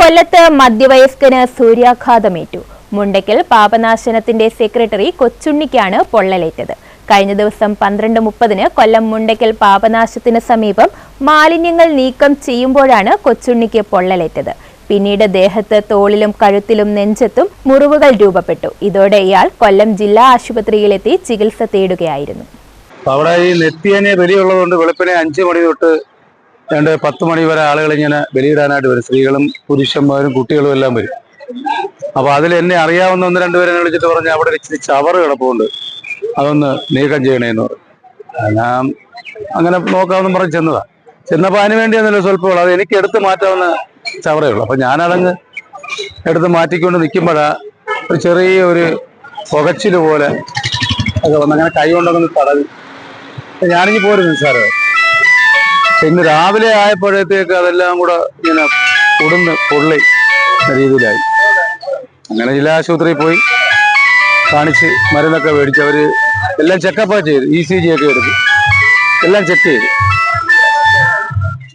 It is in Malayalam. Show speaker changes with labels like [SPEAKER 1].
[SPEAKER 1] കൊല്ലത്ത് മധ്യവയസ്കന് സൂര്യാഘാതമേറ്റു. മുണ്ടയ്ക്കൽ പാപനാശനത്തിന്റെ സെക്രട്ടറി കൊച്ചുണ്ണിക്കാണ് പൊള്ളലേറ്റത്. കഴിഞ്ഞ ദിവസം പന്ത്രണ്ട് മുപ്പതിന് കൊല്ലം മുണ്ടയ്ക്കൽ പാപനാശത്തിന് സമീപം മാലിന്യങ്ങൾ നീക്കം ചെയ്യുമ്പോഴാണ് കൊച്ചുണ്ണിക്ക് പൊള്ളലേറ്റത്. പിന്നീട് ദേഹത്ത് തോളിലും കഴുത്തിലും നെഞ്ചത്തും മുറിവുകൾ രൂപപ്പെട്ടു. ഇതോടെ ഇയാൾ കൊല്ലം ജില്ലാ ആശുപത്രിയിലെത്തി ചികിത്സ തേടുകയായിരുന്നു.
[SPEAKER 2] അവിടെ ഈ നെത്തിയനെ വലിയുള്ളതുകൊണ്ട് വെളുപ്പിനെ അഞ്ചു മണി തൊട്ട് രണ്ട് പത്ത് മണി വരെ ആളുകൾ ഇങ്ങനെ ബലിയിടാനായിട്ട് വരും. സ്ത്രീകളും പുരുഷന്മാരും കുട്ടികളും എല്ലാം വരും. അപ്പൊ അതിൽ എന്നെ അറിയാവുന്ന ഒന്ന് രണ്ടുപേരെ വിളിച്ചിട്ട് പറഞ്ഞ് അവിടെ ഇച്ചിരി ചവറ് കിടപ്പുണ്ട്. അതൊന്ന് നീക്കം ചെയ്യണേന്ന് പറഞ്ഞു. ഞാൻ അങ്ങനെ നോക്കാമെന്ന് പറഞ്ഞ് ചെന്നതാ. ചെന്നപ്പോ അതിന് വേണ്ടിയാണല്ലോ സ്വല്പമുള്ളൂ അത് എനിക്ക് എടുത്ത് മാറ്റാവുന്ന ചവറേ ഉള്ളൂ. അപ്പൊ ഞാനതങ്ങ് എടുത്ത് മാറ്റിക്കൊണ്ട് നിൽക്കുമ്പോഴാ ഒരു ചെറിയ ഒരു പുകച്ചിൽ പോലെ ഒക്കെ വന്ന് അങ്ങനെ കൈ കൊണ്ടൊന്ന് തടവി. ഞാനിനി പോരുന്നു നിസ്സാരം ഇന്ന് രാവിലെ ആയപ്പോഴത്തേക്ക് അതെല്ലാം കൂടെ ഇങ്ങനെ കൊടുന്ന് പൊള്ളി രീതിയിലായി. അങ്ങനെ ജില്ലാ ആശുപത്രിയിൽ പോയി. കാണിച്ച് മരുന്നൊക്കെ മേടിച്ച് അവർ എല്ലാം ചെക്കപ്പ് ചെയ്തു. ഇ സി ജി ഒക്കെ എടുത്തു. എല്ലാം ചെക്ക് ചെയ്തു.